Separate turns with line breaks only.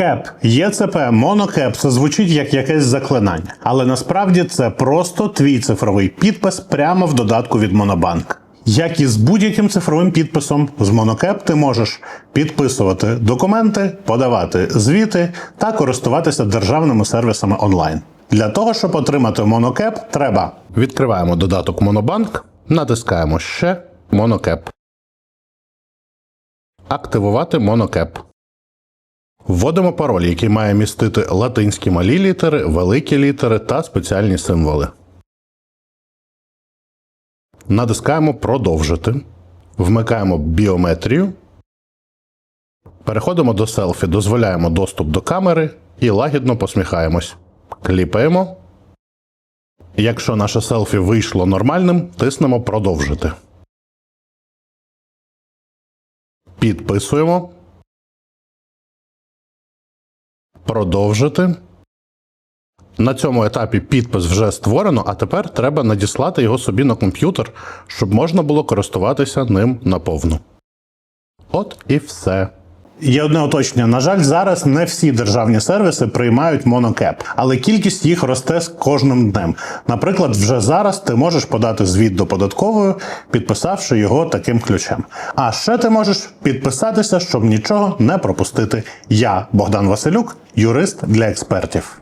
Кеп, ЄЦП, монокеп це звучить як якесь заклинання, але насправді це просто твій цифровий підпис прямо в додатку від Монобанк. Як і з будь-яким цифровим підписом, з Монокеп ти можеш підписувати документи, подавати звіти та користуватися державними сервісами онлайн. Для того, щоб отримати Монокеп, треба
Відкриваємо додаток Монобанк, натискаємо ще Монокеп. Активувати Монокеп. Вводимо пароль, який має містити латинські малі літери, великі літери та спеціальні символи. Натискаємо Продовжити. Вмикаємо біометрію. Переходимо до селфі, дозволяємо доступ до камери і лагідно посміхаємось. Кліпаємо. Якщо наше селфі вийшло нормальним, тиснемо Продовжити. Підписуємо. Продовжити. На цьому етапі підпис вже створено, а тепер треба надіслати його собі на комп'ютер, щоб можна було користуватися ним наповну. От і все.
Є одне уточнення. На жаль, зараз не всі державні сервіси приймають монокеп, але кількість їх росте з кожним днем. Наприклад, вже зараз ти можеш подати звіт до податкової, підписавши його таким ключем. А ще ти можеш підписатися, щоб нічого не пропустити. Я Богдан Василюк, юрист для експертів.